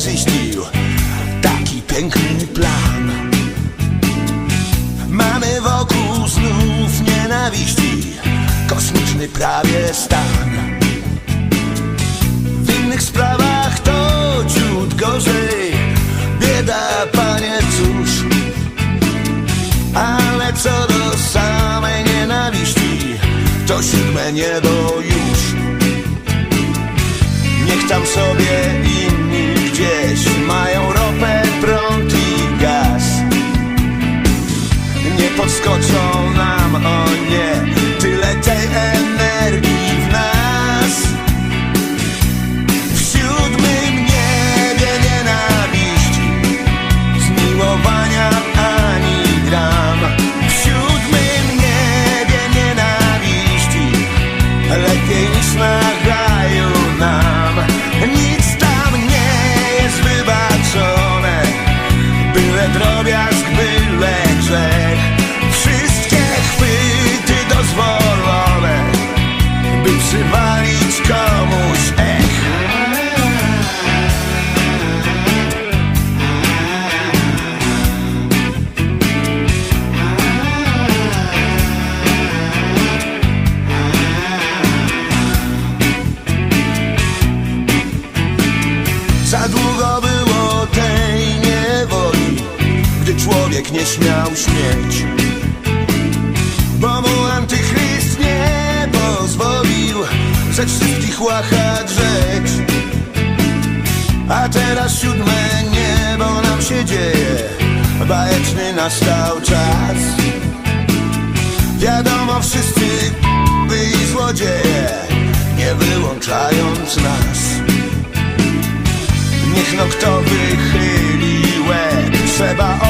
ziścił taki piękny plan. Mamy wokół znów nienawiści, kosmiczny prawie stan. W innych sprawach to ciut gorzej, bieda panie cóż. Ale co do samej nienawiści, to siódme niebo już. Niech tam sobie jak jej niż na gal. Długo było tej niewoli, gdy człowiek nie śmiał śmieć. Bo mu antychryst nie pozwolił ze wszystkich łachać rzecz. A teraz siódme niebo nam się dzieje, bajeczny nastał czas. Wiadomo wszyscy i złodzieje, 对吧